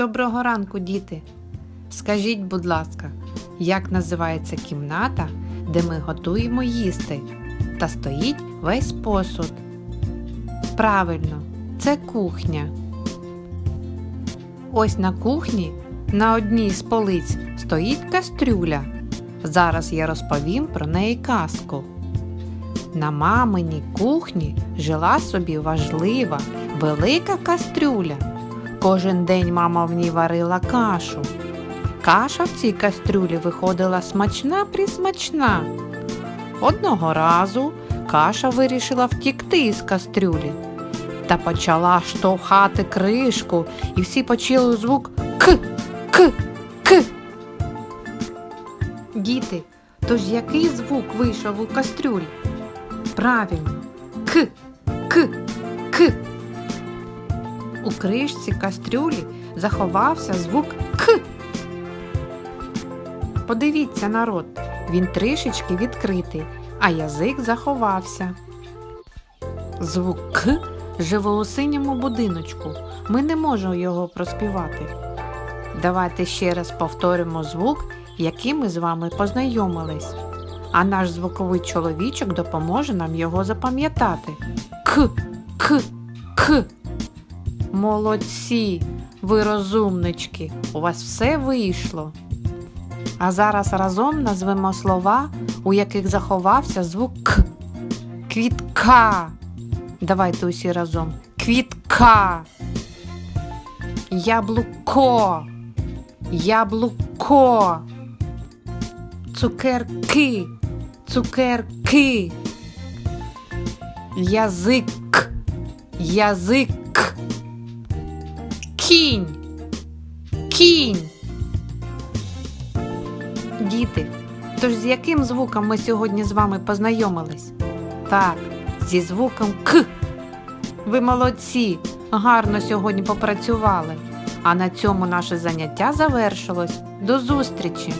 Доброго ранку, діти! Скажіть, будь ласка, як називається кімната, де ми готуємо їсти та стоїть весь посуд? Правильно, це кухня. Ось на кухні на одній з полиць стоїть кастрюля. Зараз я розповім про неї казку. На маминій кухні жила собі важлива, велика кастрюля. Кожен день мама в ній варила кашу. Каша в цій кастрюлі виходила смачна присмачна. Одного разу каша вирішила втікти із кастрюлі та почала штовхати кришку, і всі почули звук К, К, К. Діти, тож який звук вийшов у кастрюлі? Правильно, К, К, К. У кришці кастрюлі заховався звук К. Подивіться, народ, він трішечки відкритий, а язик заховався. Звук К живе у синьому будиночку. Ми не можемо його проспівати. Давайте ще раз повторимо звук, яким ми з вами познайомились. А наш звуковий чоловічок допоможе нам його запам'ятати. К, К, К. Молодці, ви розумнички, у вас все вийшло. А зараз разом назвемо слова, у яких заховався звук К. Квітка. Давайте усі разом. Квітка. Яблуко. Яблуко. Цукерки. Цукерки. Язик. Язик. Кінь. Кінь. Діти, тож з яким звуком ми сьогодні з вами познайомились? Так, зі звуком К. Ви молодці, гарно сьогодні попрацювали. А на цьому наше заняття завершилось. До зустрічі!